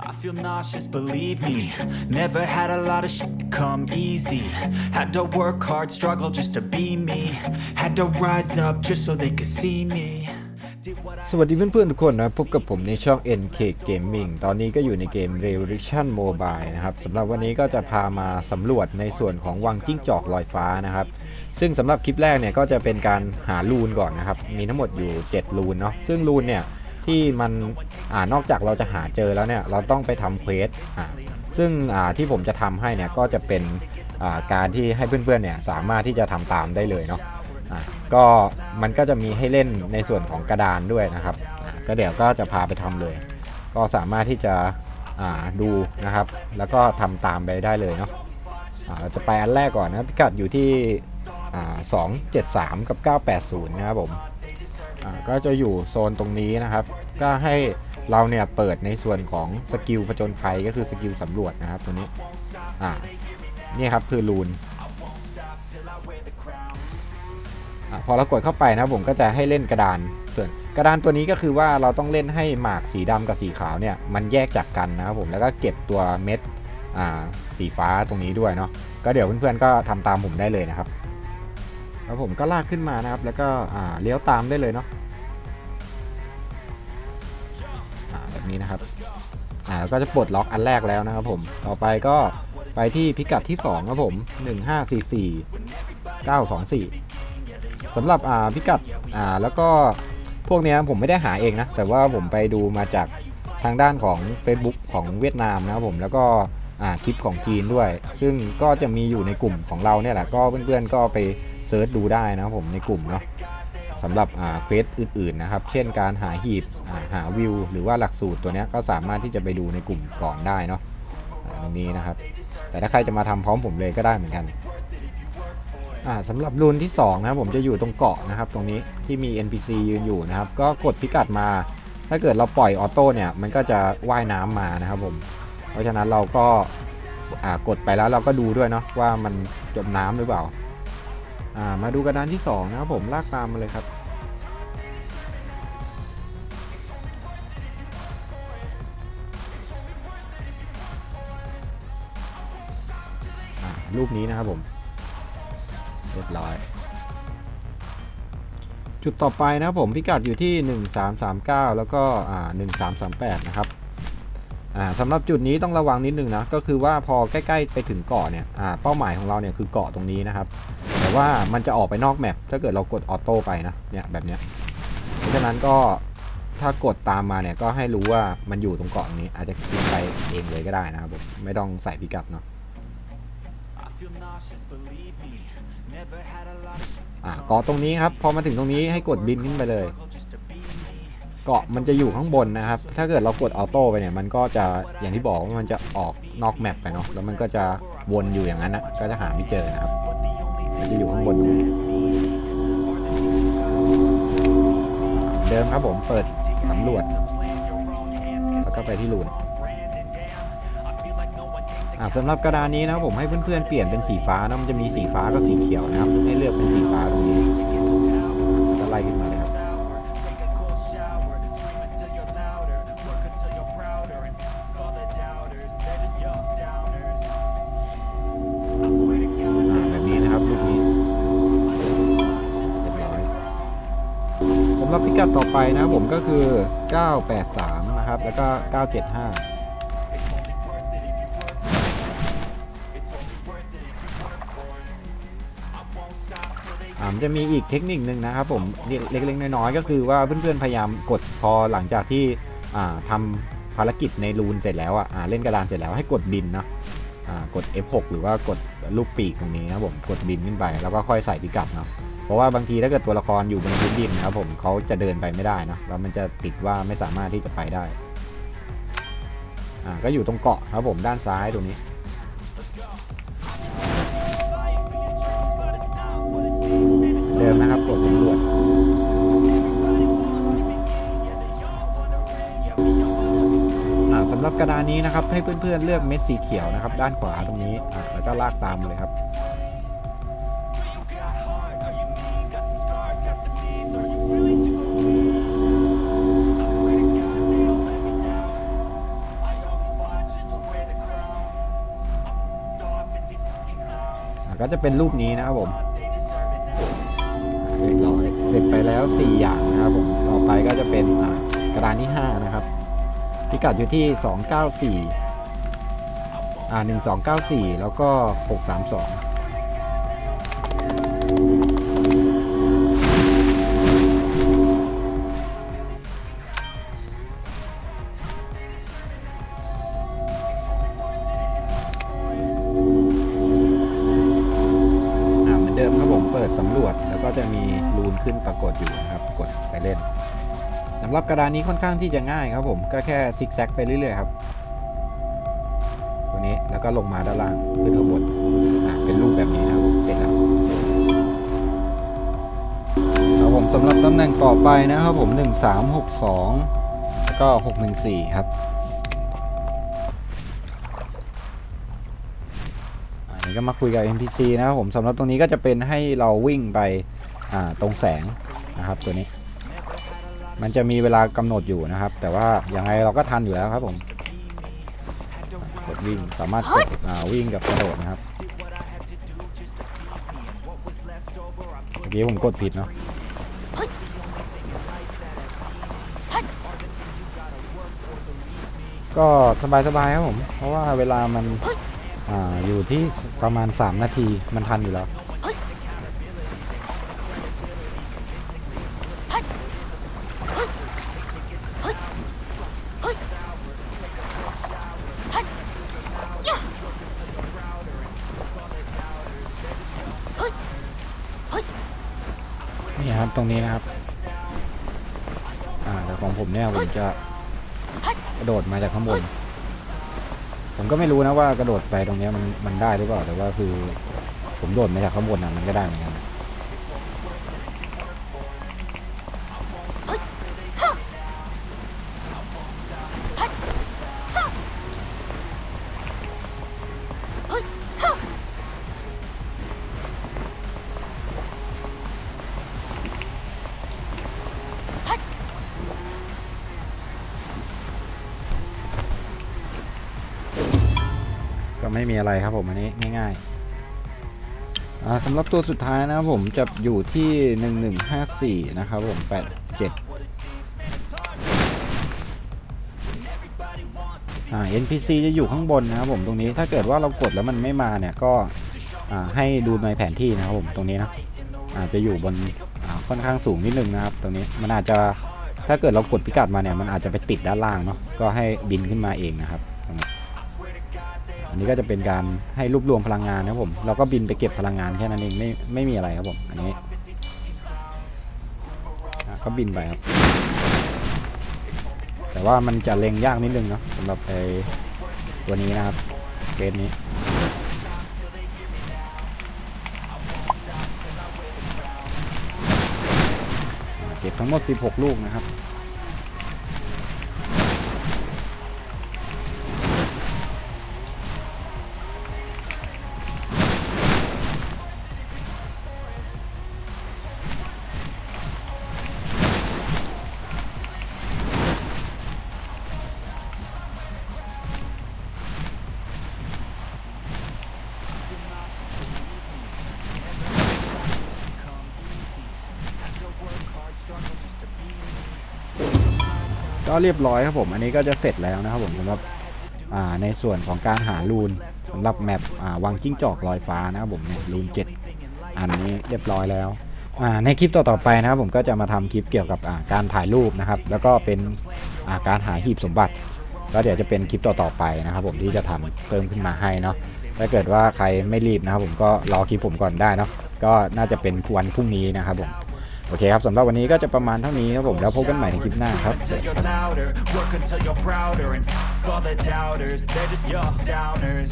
I feel nauseous, believe me. Never had a lot of shit come easy. Had to work hard, struggle just to be me. Had to rise up just so they could see me. สวัสดีเพื่อนๆทุกคนนะพบกับผมในช่อง NK Gaming ตอนนี้ก็อยู่ในเกม Revolution Mobile นะครับสำหรับวันนี้ก็จะพามาสำรวจในส่วนของวังจิ้งจอกลอยฟ้านะครับ ซึ่งสำหรับคลิปแรกเนี่ยก็จะเป็นการหารูนก่อนนะครับ มีทั้งหมดอยู่7รูนเนาะซึ่งรูนเนี่ย ที่มันอ่านอกจากเราจะหาเจอแล้วเนี่ยเราต้องไปทำเควสอ่าซึ่งอ่าที่ผมจะทำให้เนี่ยก็จะเป็นอ่าการที่ให้เพื่อนๆเนี่ยสามารถที่จะทำตามได้เลยเนาะอะก็มันก็จะมีให้เล่นในส่วนของกระดานด้วยนะครับอะก็เดี๋ยวก็จะพาไปทำเลย ก็สามารถที่จะอ่าดูนะครับ แล้วก็ทำตามไปได้เลยเนาะอะเราจะไปอันแรกก่อนนะพิกัดอยู่ที่อ่า273 กับ 980 นะครับผม ก็จะอยู่โซนตรงนี้นะครับ ก็ให้เราเนี่ยเปิดในส่วนของสกิลผจญภัยก็คือสกิลสำรวจนะครับตัวนี้อ่านี่ครับคือรูนอพอเรากดเข้าไปนะผมก็จะให้เล่นกระดานส่วนกระดานตัวนี้ก็คือว่าเราต้องเล่นให้หมากสีดำกับสีขาวเนี่ยมันแยกจากกันนะครับผมแล้วก็เก็บตัวเม็ดสีฟ้าตรงนี้ด้วยเนาะก็เดี๋ยวเพื่อนๆก็ทำตามผมได้เลยนะครับ แล้วผมก็ลากขึ้นมานะครับ แล้วก็เลี้ยวตามได้เลยเนาะ นี้นะครับอ่าก็จะปลดล็อกอันแรกแล้วนะครับผมต่อไปก็ไปที่พิกัดที่2ครับผม 1544 924สำหรับอ่าพิกัดอ่าแล้วก็พวกนี้ผมไม่ได้หาเองนะ แต่ว่าผมไปดูมาจากทางด้านของ Facebook ของเวียดนามนะครับผมแล้วก็อ่าคลิปของจีนด้วย ซึ่งก็จะมีอยู่ในกลุ่มของเราเนี่ยแหละก็เพื่อนๆก็ไปเซิร์ชดูได้นะครับผมในกลุ่มเนาะ สำหรับเควสอื่นๆนะครับ เช่นการหาหีบอ่หาวิว หรือว่าหลักสูตรตัวนี้ก็สามารถที่จะไปดูในกลุ่มก่อนได้เนาะตรงนี้นะครับ แต่ถ้าใครจะมาทำพร้อมผมเลยก็ได้เหมือนกันอ่าสำหรับรูนที่2นะครับผมจะอยู่ตรงเกาะนะครับตรงนี้ที่มี NPC ยืนอยู่นะครับ ก็กดพิกัดมา ถ้าเกิดเราปล่อยออโต้เนี่ยมันก็จะว่ายน้ำมานะครับผมเพราะฉะนั้นเราก็กดไปแล้วเราก็ดูด้วยเนาะว่ามันจมน้ำหรือเปล่า มาดูกระดานที่ 2 นะครับผมลากตามมาเลยครับ รูปนี้นะครับผม เรียบร้อย จุดต่อไปนะครับผมพิกัดอยู่ที่ 1339 แล้วก็อ่า1338 นะครับสำหรับจุดนี้ต้องระวังนิดนึงนะ ก็คือว่าพอใกล้ ๆ ไปถึงเกาะเนี่ยเป้าหมายของเราเนี่ยคือเกาะตรงนี้นะครับ แต่ว่ามันจะออกไปนอกแมปถ้าเกิดเรากดออโต้ไปนะเนี่ยแบบเนี้ยเพราะฉะนั้นก็ถ้ากดตามมาเนี่ยก็ให้รู้ว่ามันอยู่ตรงเกาะนี้ อาจจะคลิกไปเองเลยก็ได้นะครับผมไม่ต้องใส่พิกัดเนาะอ่าเกาะตรงนี้ครับพอมาถึงตรงนี้ให้กดบินขึ้นไปเลยเกาะมันจะอยู่ข้างบนนะครับ ถ้าเกิดเรากดออโต้ไปเนี่ย มันก็จะอย่างที่บอกว่ามันจะออกนอกแมปไปเนาะ แล้วมันก็จะวนอยู่อย่างนั้นนะก็จะหาไม่เจอนะครับ จะอยู่ข้างบนเดิมครับผมเปิดสำรวจ แล้วก็ไปที่รูนสำหรับกระดานนี้นะครับผมให้เพื่อนๆเปลี่ยนเป็นสีฟ้านะมันจะมีสีฟ้ากับสีเขียวนะครับ ให้เลือกเป็นสีฟ้าตรงนี้ก็ไล่ขึ้นมาเลยครับำหรับพิกัดต่อไปนะผมก็คือ 983 นะครับ แล้วก็ 975อ่ามันจะมีอีกเทคนิคนึงนะครับผมเล็กๆน้อยๆก็คือว่าเพื่อนๆพยายามกดพอหลังจากที่อ่าทำภารกิจในรูนเสร็จแล้วอะเล่นกระดานเสร็จแล้วให้กดบินนะอ่ากด F6 หรือว่ากดลูกปีกตรงนี้นะผมกดบินขึ้นไป แล้วก็ค่อยใส่พิกัดเนาะ เพราะว่าบางทีถ้าเกิดตัวละครอยู่บนพื้นดินนะครับผมเขาจะเดินไปไม่ได้เนะแล้วมันจะติดว่าไม่สามารถที่จะไปได้อ่าก็อยู่ตรงเกาะครับผมด้านซ้ายตรงนี้เดิมนะครับกดสำรวจอ่าสำหรับกระดานนี้นะครับให้เพื่อนๆเลือกเม็ดสีเขียวนะครับ ด้านขวาตรงนี้อะแล้วก็ลากตามเลยครับ ก็จะเป็นรูปนี้นะครับผมเรียบร้อยเสร็จไปแล้ว 4 อย่างนะครับผมต่อไปก็จะเป็นกระดานที่ 5 นะครับ พิกัดอยู่ที่ 294อ่า1294 แล้วก็ 632 สำหรับกระดานนี้ค่อนข้างที่จะง่ายครับผมก็แค่ซิกแซกไปเรื่อยๆครับตัวนี้แล้วก็ลงมาด้านล่างขึ้นข้างบนเป็นรูปแบบนี้นะครับเสร็จแล้วครับผมสำหรับตำแหน่งต่อไปนะครับผม 1362 แล้วก็ 614 ครับอันนี้ก็มาคุยกับ NPC นะครับผมสำหรับตรงนี้ก็จะเป็นให้เราวิ่งไปตรงแสงนะครับตัวนี้ มันจะมีเวลากำหนดอยู่นะครับ แต่ว่ายังไงเราก็ทันอยู่แล้วครับผมกดวิ่งสามารถกดอ่าวิ่งกับกระโดดนะครับเมื่อกี้ผมกดผิดเนาะก็สบายๆครับผม เพราะว่าเวลามันอ่าอยู่ที่ประมาณ 3 นาทีมันทันอยู่แล้ว นี่ครับตรงนี้นะครับ อ่าแต่ของผมเนี่ยผมจะกระโดดมาจากข้างบน ผมก็ไม่รู้นะว่ากระโดดไปตรงนี้มันมันได้หรือเปล่าแต่ว่าคือ ผมโดดมาจากข้างบนนะมันก็ได้เหมือนกัน ไม่มีอะไรครับผมอันนี้ง่ายๆสำหรับตัวสุดท้ายนะครับผมจะอยู่ที่ 1154 นะครับผม 87อ่า NPC จะอยู่ข้างบนนะครับผมตรงนี้ถ้าเกิดว่าเรากดแล้วมันไม่มาเนี่ยก็อ่าให้ดูในแผนที่นะครับผมตรงนี้นะอาจจะอยู่บนอ่าค่อนข้างสูงนิดนึงนะครับ ตรงนี้มันอาจจะถ้าเกิดเรากดพิกัดมาเนี่ยมันอาจจะไปติดด้านล่างเนาะก็ให้บินขึ้นมาเองนะครับ นี้อันนี้ก็จะเป็นการให้รวบรวมพลังงานนะครับผมเราก็บินไปเก็บพลังงานแค่นั้นเองไม่ไม่มีอะไรครับผมอันนี้ก็บินไปครับแต่ว่ามันจะเล็งยากนิดนึงเนาะสำหรับไอ้ตัวนี้นะครับเกมนี้เก็บทั้งหมด 16 ลูกนะครับ ก็เรียบร้อยครับผม อันนี้ก็จะเสร็จแล้วนะครับผมสำหรับในส่วนของการหารูนสำหรับแมปวังจิ้งจอกลอยฟ้านะครับผมเนี่ยรูน7อันนี้เรียบร้อยแล้วในคลิปต่อๆไปนะครับผมก็จะมาทำคลิปเกี่ยวกับการถ่ายรูปนะครับ แล้วก็เป็นาการหาหีบสมบัติ ก็เดี๋ยวจะเป็นคลิปต่อๆไปนะครับ ผมที่จะทำเพิ่มขึ้นมาให้เนาะถ้าเกิดว่าใครไม่รีบนะครับผมก็รอคลิปผมก่อนได้เนาะก็น่าจะเป็นวันพรุ่งนี้นะครับผม โอเคครับสำหรับวันนี้ก็จะประมาณเท่านี้ครับผมแล้วพบกันใหม่ในคลิปหน้าครับ until you're louder, work until you're prouder, and f- all the doubters, they're just your downers.